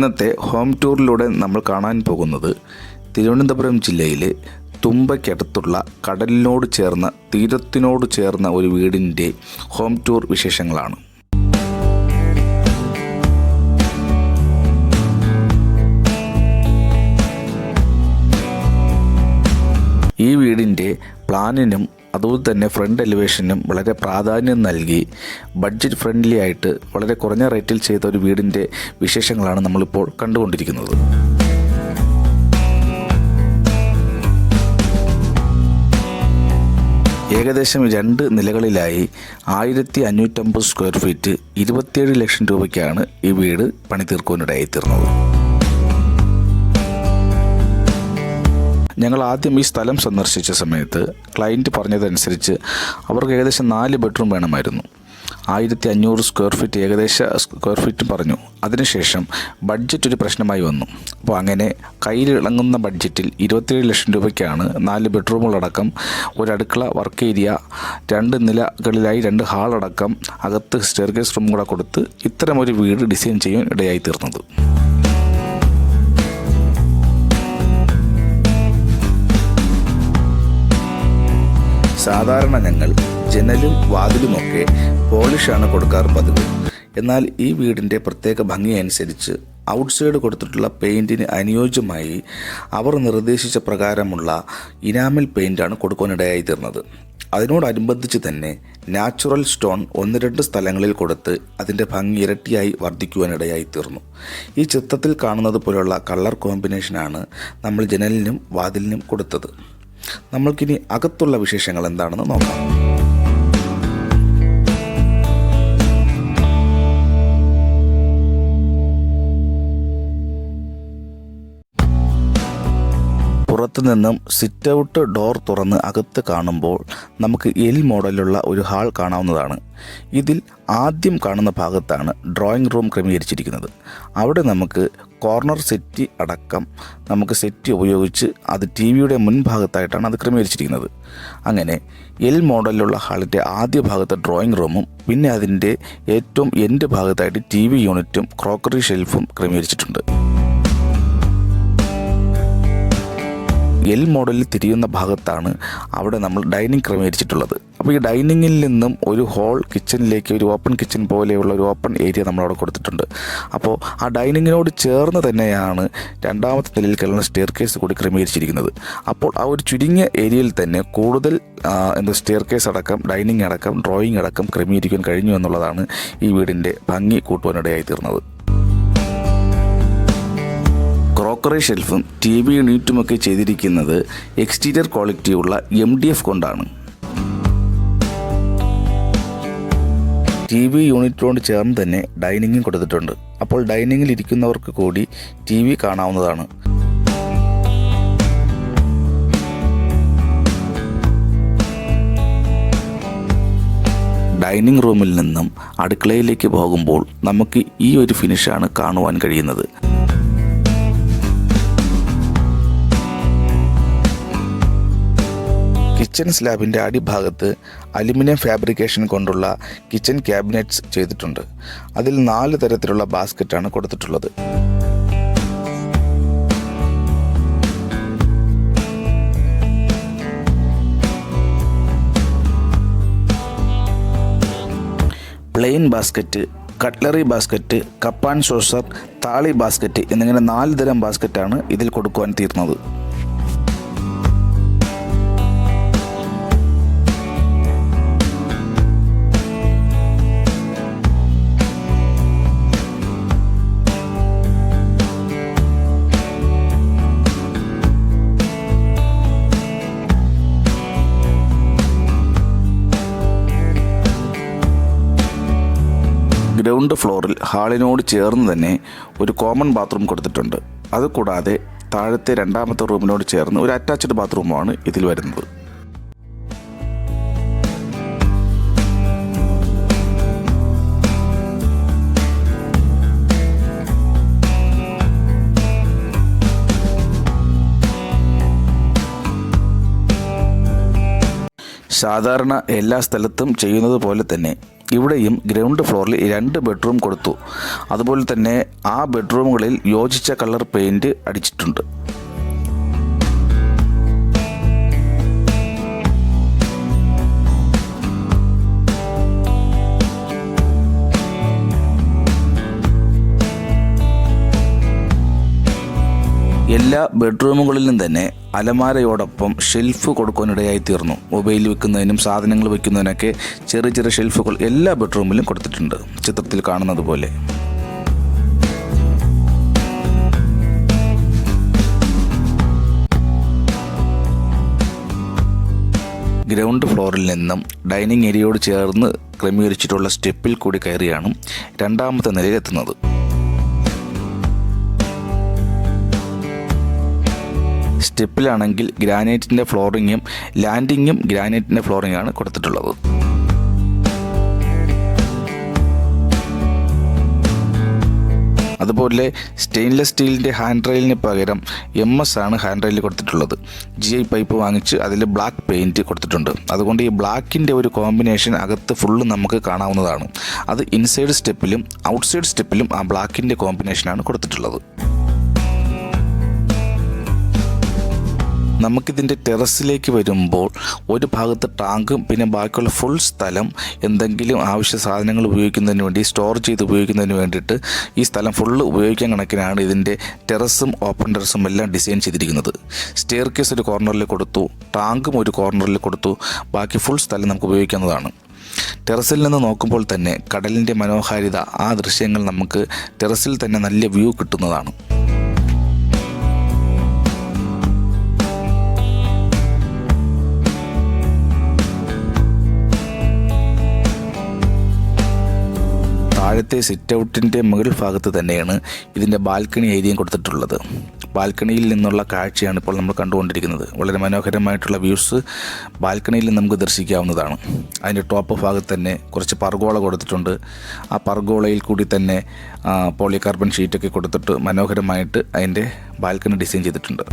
ഇന്നത്തെ ഹോം ടൂറിലൂടെ നമ്മൾ കാണാൻ പോകുന്നത് തിരുവനന്തപുരം ജില്ലയിലെ തുമ്പയ്ക്കടുത്തുള്ള കടലിനോട് ചേർന്ന തീരത്തിനോട് ചേർന്ന ഒരു വീടിന്റെ ഹോം ടൂർ വിശേഷങ്ങളാണ്. ഈ വീടിന്റെ പ്ലാനിനും അതുപോലെ തന്നെ ഫ്രണ്ട് എലിവേഷനും വളരെ പ്രാധാന്യം നൽകി ബഡ്ജറ്റ് ഫ്രണ്ട്ലി ആയിട്ട് വളരെ കുറഞ്ഞ റേറ്റിൽ ചെയ്ത ഒരു വീടിന്റെ വിശേഷങ്ങളാണ് നമ്മളിപ്പോൾ കണ്ടുകൊണ്ടിരിക്കുന്നത്. ഏകദേശം രണ്ട് നിലകളിലായി ആയിരത്തി അഞ്ഞൂറ്റമ്പത് സ്ക്വയർ ഫീറ്റ് ഇരുപത്തിയേഴ് ലക്ഷം രൂപയ്ക്കാണ് ഈ വീട് പണി തീർക്കുവാനിടയായിത്തീർന്നത് ഞങ്ങൾ ആദ്യം ഈ സ്ഥലം സന്ദർശിച്ച സമയത്ത് ക്ലയന്റ് പറഞ്ഞതനുസരിച്ച് അവർക്ക് ഏകദേശം നാല് ബെഡ്റൂം വേണമായിരുന്നു. ആയിരത്തി അഞ്ഞൂറ് സ്ക്വയർ ഫീറ്റ് ഏകദേശ സ്ക്വയർ ഫീറ്റ് പറഞ്ഞു. അതിനുശേഷം ബഡ്ജറ്റ് ഒരു പ്രശ്നമായി വന്നു. അപ്പോൾ അങ്ങനെ കയ്യിലിളങ്ങുന്ന ബഡ്ജറ്റിൽ ഇരുപത്തിയേഴ് ലക്ഷം രൂപയ്ക്കാണ് നാല് ബെഡ്റൂമുകളടക്കം ഒരു അടുക്കള വർക്ക് ഏരിയ രണ്ട് നിലകളിലായി രണ്ട് ഹാളടക്കം അകത്ത് സ്റ്റെയർകേസ് റൂം കൂടെ കൊടുത്ത് ഇത്തരമൊരു വീട് ഡിസൈൻ ചെയ്യാൻ ഇടയായി തീർന്നത്. സാധാരണ ഞങ്ങൾ ജനലും വാതിലുമൊക്കെ പോളിഷാണ് കൊടുക്കാറ് പതിവ്. എന്നാൽ ഈ വീടിന്റെ പ്രത്യേക ഭംഗി അനുസരിച്ച് ഔട്ട്സൈഡ് കൊടുത്തിട്ടുള്ള പെയിന്റിന് അനുയോജ്യമായി അവർ നിർദ്ദേശിച്ച പ്രകാരമുള്ള ഇനാമൽ പെയിന്റാണ് കൊടുക്കാനിടയായി തീർന്നത്. അതിനോടനുബന്ധിച്ച് തന്നെ നാച്ചുറൽ സ്റ്റോൺ ഒന്ന് രണ്ട് സ്ഥലങ്ങളിൽ കൊടുത്ത് അതിന്റെ ഭംഗി ഇരട്ടിയായി വർദ്ധിക്കുവാനിടയായി തീർന്നു. ഈ ചിത്രത്തിൽ കാണുന്നത് പോലുള്ള കളർ കോമ്പിനേഷനാണ് നമ്മൾ ജനലിനും വാതിലിനും കൊടുത്തത്. നമ്മൾക്കിനി അകത്തുള്ള വിശേഷങ്ങൾ എന്താണെന്ന് നോക്കാം. പുറത്തു നിന്നും സിറ്റ് ഔട്ട് ഡോർ തുറന്ന് അകത്ത് കാണുമ്പോൾ നമുക്ക് എൽ മോഡലുള്ള ഒരു ഹാൾ കാണാവുന്നതാണ്. ഇതിൽ ആദ്യം കാണുന്ന ഭാഗത്താണ് ഡ്രോയിങ് റൂം ക്രമീകരിച്ചിരിക്കുന്നത്. അവിടെ നമുക്ക് കോർണർ സെറ്റ് അടക്കം നമുക്ക് സെറ്റ് ഉപയോഗിച്ച് അത് ടി വിയുടെ മുൻഭാഗത്തായിട്ടാണ് അത് ക്രമീകരിച്ചിരിക്കുന്നത്. അങ്ങനെ എൽ മോഡലിലുള്ള ഹാളിന്റെ ആദ്യ ഭാഗത്തെ ഡ്രോയിങ് റൂമും പിന്നെ അതിന്റെ ഏറ്റവും എന്റെ ഭാഗത്തായിട്ട് ടി വി യൂണിറ്റും ക്രോക്കറി ഷെൽഫും ക്രമീകരിച്ചിട്ടുണ്ട്. എൽ മോഡലിൽ തിരിയുന്ന ഭാഗത്താണ് അവിടെ നമ്മൾ ഡൈനിങ് ക്രമീകരിച്ചിട്ടുള്ളത്. അപ്പോൾ ഈ ഡൈനിങ്ങിൽ നിന്നും ഒരു ഹോൾ കിച്ചണിലേക്ക് ഒരു ഓപ്പൺ കിച്ചൺ പോലെയുള്ള ഒരു ഓപ്പൺ ഏരിയ നമ്മളവിടെ കൊടുത്തിട്ടുണ്ട്. അപ്പോൾ ആ ഡൈനിങ്ങിനോട് ചേർന്ന് തന്നെയാണ് രണ്ടാമത്തെ നിലയിൽ കയറുന്ന സ്റ്റെയർ കേസ് കൂടി ക്രമീകരിച്ചിരിക്കുന്നത്. അപ്പോൾ ആ ഒരു ചുരുങ്ങിയ ഏരിയയിൽ തന്നെ കൂടുതൽ എന്താ സ്റ്റെയർ കേസ് അടക്കം ഡൈനിങ് അടക്കം ഡ്രോയിങ് അടക്കം ക്രമീകരിക്കാൻ കഴിഞ്ഞു എന്നുള്ളതാണ് ഈ വീടിന്റെ ഭംഗി കൂട്ടുവാനിടയായി തീർന്നത്. ക്രോക്കറി ഷെൽഫും ടി വി യൂണിറ്റുമൊക്കെ ചെയ്തിരിക്കുന്നത് എക്സ്റ്റീരിയർ ക്വാളിറ്റിയുള്ള എം ഡി എഫ് കൊണ്ടാണ്. ടി വി യൂണിറ്റിനോട് ചേർന്ന് തന്നെ ഡൈനിങ്ങും കൊടുത്തിട്ടുണ്ട്. അപ്പോൾ ഡൈനിങ്ങിൽ ഇരിക്കുന്നവർക്ക് കൂടി ടി വി കാണാവുന്നതാണ്. ഡൈനിങ് റൂമിൽ നിന്നും അടുക്കളയിലേക്ക് പോകുമ്പോൾ നമുക്ക് ഈ ഒരു ഫിനിഷാണ് കാണുവാൻ കഴിയുന്നത്. കിച്ചൺ സ്ലാബിന്റെ അടിഭാഗത്ത് അലുമിനിയം ഫാബ്രിക്കേഷൻ കൊണ്ടുള്ള കിച്ചൺ ക്യാബിനറ്റ്സ് ചെയ്തിട്ടുണ്ട്. അതിൽ നാല് തരത്തിലുള്ള ബാസ്ക്കറ്റാണ് കൊടുത്തിട്ടുള്ളത്. Plain basket cutlery basket cup and saucer thali basket എന്നിങ്ങനെ നാല് തരം ബാസ്ക്കറ്റാണ് ഇതിൽ കൊടുക്കുവാൻ തീർന്നത്. ഗ്രൗണ്ട് ഫ്ലോറിൽ ഹാളിനോട് ചേർന്ന് തന്നെ ഒരു കോമൺ ബാത്റൂം കൊടുത്തിട്ടുണ്ട്. അതുകൂടാതെ താഴത്തെ രണ്ടാമത്തെ റൂമിനോട് ചേർന്ന് ഒരു അറ്റാച്ച്ഡ് ബാത്റൂമാണ് ഇതിൽ വരുന്നത്. സാധാരണ എല്ലാ സ്ഥലത്തും ചെയ്യുന്നത് പോലെ തന്നെ ഇവിടെയും ഗ്രൗണ്ട് ഫ്ലോറിൽ രണ്ട് ബെഡ്റൂം കൊടുത്തു. അതുപോലെ തന്നെ ആ ബെഡ്റൂമുകളിൽ യോജിച്ച കളർ പെയിന്റ് അടിച്ചിട്ടുണ്ട്. എല്ലാ ബെഡ്റൂമുകളിലും തന്നെ അലമാരയോടൊപ്പം ഷെൽഫ് കൊടുക്കാനിടയായി തീർന്നു മൊബൈൽ വെക്കുന്നതിനും സാധനങ്ങൾ വെക്കുന്നതിനൊക്കെ ചെറിയ ചെറിയ ഷെൽഫുകൾ എല്ലാ ബെഡ്റൂമിലും കൊടുത്തിട്ടുണ്ട്. ചിത്രത്തിൽ കാണുന്നത് പോലെ ഗ്രൗണ്ട് ഫ്ലോറിൽ നിന്നും ഡൈനിങ് ഏരിയയോട് ചേർന്ന് ക്രമീകരിച്ചിട്ടുള്ള സ്റ്റെപ്പിൽ കൂടി കയറിയാണ് രണ്ടാമത്തെ നിലയിൽ എത്തുന്നത് സ്റ്റെപ്പിലാണെങ്കിൽ ഗ്രാനൈറ്റിന്റെ ഫ്ലോറിങ്ങും ലാൻഡിങ്ങും ഗ്രാനൈറ്റിന്റെ ഫ്ലോറിങ്ങാണ് കൊടുത്തിട്ടുള്ളത്. അതുപോലെ സ്റ്റെയിൻലെസ് സ്റ്റീലിന്റെ ഹാൻഡ് റെയിലിന് പകരം എം എസ് ആണ് ഹാൻഡ് റെയിൽ കൊടുത്തിട്ടുള്ളത്. ജി ഐ പൈപ്പ് വാങ്ങിച്ച് അതിൽ ബ്ലാക്ക് പെയിന്റ് കൊടുത്തിട്ടുണ്ട്. അതുകൊണ്ട് ഈ ബ്ലാക്കിന്റെ ഒരു കോമ്പിനേഷൻ അകത്ത് ഫുള്ള് നമുക്ക് കാണാവുന്നതാണ്. അത് ഇൻസൈഡ് സ്റ്റെപ്പിലും ഔട്ട്സൈഡ് സ്റ്റെപ്പിലും ആ ബ്ലാക്കിന്റെ കോമ്പിനേഷനാണ് കൊടുത്തിട്ടുള്ളത്. നമുക്കിതിന്റെ ടെറസിലേക്ക് വരുമ്പോൾ ഒരു ഭാഗത്ത് ടാങ്കും പിന്നെ ബാക്കിയുള്ള ഫുൾ സ്ഥലം എന്തെങ്കിലും ആവശ്യ സാധനങ്ങൾ ഉപയോഗിക്കുന്നതിന് വേണ്ടി സ്റ്റോർ ചെയ്ത് ഉപയോഗിക്കുന്നതിന് വേണ്ടിയിട്ട് ഈ സ്ഥലം ഫുള്ള് ഉപയോഗിക്കാൻ കണക്കിനാണ് ഇതിന്റെ ടെറസും ഓപ്പൺ ടെറസും എല്ലാം ഡിസൈൻ ചെയ്തിരിക്കുന്നത്. സ്റ്റെയർ കേസ് ഒരു കോർണറിൽ കൊടുത്തു ടാങ്കും ഒരു കോർണറിൽ കൊടുത്തു ബാക്കി ഫുൾ സ്ഥലം നമുക്ക് ഉപയോഗിക്കുന്നതാണ് ടെറസിൽ നിന്ന് നോക്കുമ്പോൾ തന്നെ കടലിന്റെ മനോഹാരിത ആ ദൃശ്യങ്ങൾ നമുക്ക് ടെറസിൽ തന്നെ നല്ല വ്യൂ കിട്ടുന്നതാണ്. താഴത്തെ സിറ്റ് ഔട്ടിന്റെ മുകൾ ഭാഗത്ത് തന്നെയാണ് ഇതിന്റെ ബാൽക്കണി ഏരിയയും കൊടുത്തിട്ടുള്ളത്. ബാൽക്കണിയിൽ നിന്നുള്ള കാഴ്ചയാണ് ഇപ്പോൾ നമ്മൾ കണ്ടുകൊണ്ടിരിക്കുന്നത്. വളരെ മനോഹരമായിട്ടുള്ള വ്യൂസ് ബാൽക്കണിയിൽ നമുക്ക് ദർശിക്കാവുന്നതാണ്. അതിന്റെ ടോപ്പ് ഭാഗത്ത് തന്നെ കുറച്ച് പർഗോള കൊടുത്തിട്ടുണ്ട്. ആ പർഗോളയിൽ കൂടി തന്നെ പോളികാർബൺ ഷീറ്റൊക്കെ കൊടുത്തിട്ട് മനോഹരമായിട്ട് അതിന്റെ ബാൽക്കണി ഡിസൈൻ ചെയ്തിട്ടുണ്ട്.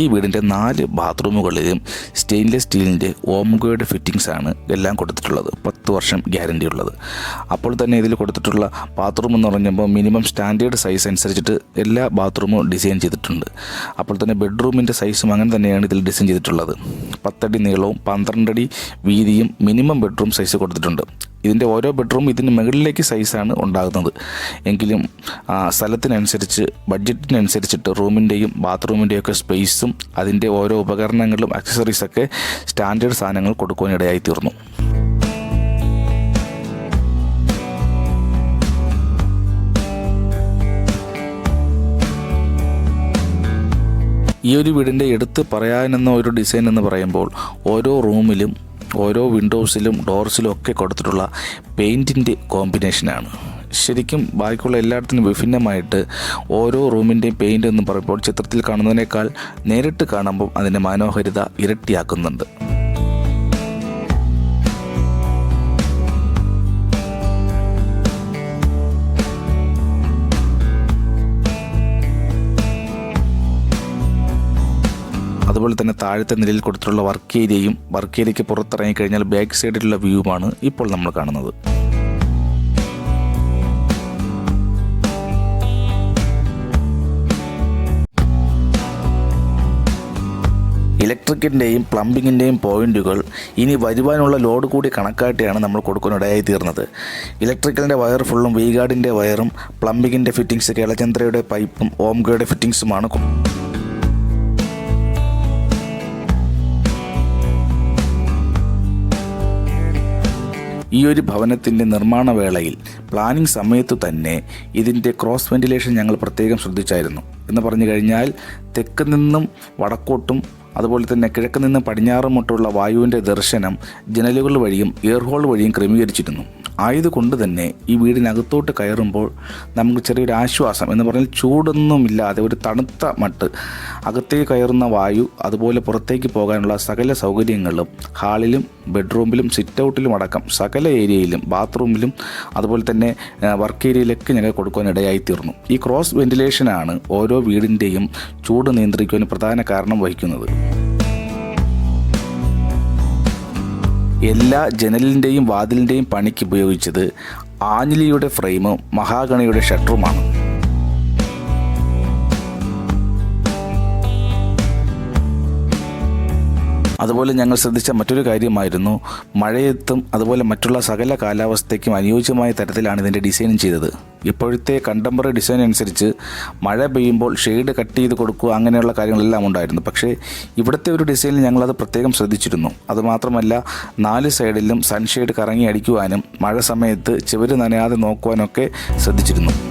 ഈ വീടിന്റെ നാല് ബാത്റൂമുകളിലും സ്റ്റെയിൻലെസ് സ്റ്റീലിന്റെ ഓംഗോയുടെ ഫിറ്റിങ്സ് ആണ് എല്ലാം കൊടുത്തിട്ടുള്ളത്. പത്ത് വർഷം ഗ്യാരണ്ടി ഉള്ളത്. അപ്പോൾ തന്നെ ഇതിൽ കൊടുത്തിട്ടുള്ള ബാത്റൂം എന്ന് പറഞ്ഞപ്പോൾ മിനിമം സ്റ്റാൻഡേർഡ് സൈസ് അനുസരിച്ചിട്ട് എല്ലാ ബാത്റൂമും ഡിസൈൻ ചെയ്തിട്ടുണ്ട്. അപ്പോൾ തന്നെ ബെഡ്റൂമിന്റെ സൈസും അങ്ങനെ തന്നെയാണ് ഇതിൽ ഡിസൈൻ ചെയ്തിട്ടുള്ളത്. പത്തടി നീളവും പന്ത്രണ്ടടി വീതിയും മിനിമം ബെഡ്റൂം സൈസ് കൊടുത്തിട്ടുണ്ട്. ഇതിന്റെ ഓരോ ബെഡ്റൂം ഇതിന് മുകളിലേക്ക് സൈസാണ് ഉണ്ടാകുന്നത്. എങ്കിലും സ്ഥലത്തിനനുസരിച്ച് ബഡ്ജറ്റിനനുസരിച്ചിട്ട് റൂമിന്റെയും ബാത്റൂമിന്റെയും ഒക്കെ സ്പേസും അതിന്റെ ഓരോ ഉപകരണങ്ങളും അക്സസറീസൊക്കെ സ്റ്റാൻഡേർഡ് സാധനങ്ങൾ കൊടുക്കുവാനിടയായി തീർന്നു ഈ ഒരു വീടിന്റെ എടുത്ത് പറയാനെന്ന ഒരു ഡിസൈൻ എന്ന് പറയുമ്പോൾ ഓരോ റൂമിലും ഓരോ വിൻഡോസിലും ഡോർസിലും ഒക്കെ കൊടുത്തിട്ടുള്ള പെയിന്റിന്റെ കോമ്പിനേഷനാണ് ശരിക്കും ബാക്കിയുള്ള എല്ലായിടത്തിനും വിഭിന്നമായിട്ട് ഓരോ റൂമിന്റെയും പെയിന്റ് എന്ന് പറയുമ്പോൾ ചിത്രത്തിൽ കാണുന്നതിനേക്കാൾ നേരിട്ട് കാണുമ്പോൾ അതിന്റെ മനോഹാരിത ഇരട്ടിയാക്കുന്നുണ്ട്. അതുപോലെ തന്നെ താഴത്തെ നിലയിൽ കൊടുത്തിട്ടുള്ള വർക്ക് ഏരിയയും വർക്ക് ഏരിയയ്ക്ക് പുറത്തിറങ്ങി കഴിഞ്ഞാൽ ബാക്ക് സൈഡിലുള്ള വ്യൂവുമാണ് ഇപ്പോൾ നമ്മൾ കാണുന്നത്. ഇലക്ട്രിക്കിന്റെയും പ്ലംബിങ്ങിന്റെയും പോയിന്റുകൾ ഇനി വരുവാനുള്ള ലോഡ് കൂടി കണക്കാട്ടിയാണ് നമ്മൾ കൊടുക്കാനിടയായി തീർന്നത്. ഇലക്ട്രിക്കലിന്റെ വയർ ഫുള്ളും വീഗാർഡിന്റെ വയറും പ്ലംബിങ്ങിന്റെ ഫിറ്റിങ്സ് കേളചന്ദ്രയുടെ പൈപ്പും ഓംഗയുടെ ഫിറ്റിങ്സുമാണ് കൊ- ഈ ഒരു ഭവനത്തിന്റെ നിർമ്മാണ വേളയിൽ പ്ലാനിംഗ് സമയത്തു തന്നെ ഇതിന്റെ ക്രോസ് വെന്റിലേഷൻ ഞങ്ങൾ പ്രത്യേകം ശ്രദ്ധിച്ചായിരുന്നു. എന്ന് പറഞ്ഞു കഴിഞ്ഞാൽ തെക്ക് നിന്നും വടക്കോട്ടും അതുപോലെ തന്നെ കിഴക്ക് നിന്നും പടിഞ്ഞാറുമൊട്ടുള്ള വായുവിന്റെ ദർശനം ജനലുകൾ വഴിയും എയർ ഹോൾ വഴിയും ക്രമീകരിച്ചിരുന്നു. ആയതുകൊണ്ട് തന്നെ ഈ വീടിനകത്തോട്ട് കയറുമ്പോൾ നമുക്ക് ചെറിയൊരു ആശ്വാസം എന്ന് പറഞ്ഞാൽ ചൂടൊന്നുമില്ലാതെ ഒരു തണുത്ത മട്ട് അകത്തേക്ക് കയറുന്ന വായു അതുപോലെ പുറത്തേക്ക് പോകാനുള്ള സകല സൗകര്യങ്ങളും ഹാളിലും ബെഡ്റൂമിലും സിറ്റ് ഔട്ടിലും അടക്കം സകല ഏരിയയിലും ബാത്റൂമിലും അതുപോലെ തന്നെ വർക്ക് ഏരിയയിലൊക്കെ ഞങ്ങൾ കൊടുക്കുവാൻ ഇടയായി തീർന്നു ഈ ക്രോസ് വെന്റിലേഷനാണ് ഓരോ വീടിന്റെയും ചൂട് നിയന്ത്രിക്കുവാൻ പ്രധാന കാരണം വഹിക്കുന്നത്. എല്ലാ ജനലിന്റെയും വാതിലിന്റെയും പണിക്ക് ഉപയോഗിച്ചത് ആഞ്ഞിലിയുടെ ഫ്രെയിമും മഹാഗണിയുടെ ഷട്ടറുമാണ്. അതുപോലെ ഞങ്ങൾ ശ്രദ്ധിച്ച മറ്റൊരു കാര്യമായിരുന്നു. മഴയത്തും അതുപോലെ മറ്റുള്ള സകല കാലാവസ്ഥയ്ക്കും അനുയോജ്യമായ തരത്തിലാണ് ഇതിന്റെ ഡിസൈൻ ചെയ്തത്. ഇപ്പോഴത്തെ കണ്ടംപററി ഡിസൈൻ അനുസരിച്ച് മഴ പെയ്യുമ്പോൾ ഷെയ്ഡ് കട്ട് ചെയ്ത് കൊടുക്കുക അങ്ങനെയുള്ള കാര്യങ്ങളെല്ലാം ഉണ്ടായിരുന്നു. പക്ഷേ ഇവിടുത്തെ ഒരു ഡിസൈനിൽ ഞങ്ങളത് പ്രത്യേകം ശ്രദ്ധിച്ചിരുന്നു. അതുമാത്രമല്ല നാല് സൈഡിലും സൺഷെയ്ഡ് കറങ്ങി അടിക്കുവാനും മഴ സമയത്ത് ചെവര് നനയാതെ നോക്കുവാനൊക്കെ ശ്രദ്ധിച്ചിരുന്നു.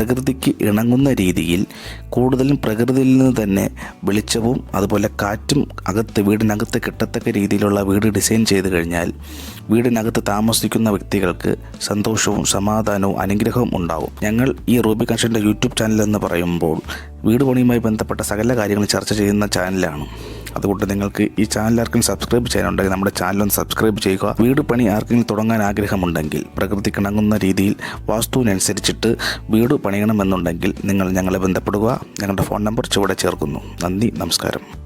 പ്രകൃതിക്ക് ഇണങ്ങുന്ന രീതിയിൽ കൂടുതലും പ്രകൃതിയിൽ നിന്ന് തന്നെ വെളിച്ചവും അതുപോലെ കാറ്റും അകത്ത് വീടിനകത്ത് കിട്ടത്തക്ക രീതിയിലുള്ള വീട് ഡിസൈൻ ചെയ്ത് കഴിഞ്ഞാൽ വീടിനകത്ത് താമസിക്കുന്ന വ്യക്തികൾക്ക് സന്തോഷവും സമാധാനവും അനുഗ്രഹവും ഉണ്ടാവും. ഞങ്ങൾ ഈ റൂബി കൺഷന്റെ യൂട്യൂബ് ചാനൽ എന്ന് പറയുമ്പോൾ വീട് പണിയുമായി ബന്ധപ്പെട്ട സകല കാര്യങ്ങൾ ചർച്ച ചെയ്യുന്ന ചാനലാണ്. അതുകൊണ്ട് നിങ്ങൾക്ക് ഈ ചാനൽ ആർക്കും സബ്സ്ക്രൈബ് ചെയ്യാനുണ്ടെങ്കിൽ നമ്മുടെ ചാനൽ ഒന്ന് സബ്സ്ക്രൈബ് ചെയ്യുക. വീട് പണി ആർക്കെങ്കിലും തുടങ്ങാൻ ആഗ്രഹമുണ്ടെങ്കിൽ പ്രകൃതിക്കിണങ്ങുന്ന രീതിയിൽ വാസ്തുവിനനുസരിച്ചിട്ട് വീട് പണിയണമെന്നുണ്ടെങ്കിൽ നിങ്ങൾ ഞങ്ങളെ ബന്ധപ്പെടുക. ഞങ്ങളുടെ ഫോൺ നമ്പർ ചുവടെ ചേർക്കുന്നു. നന്ദി നമസ്കാരം.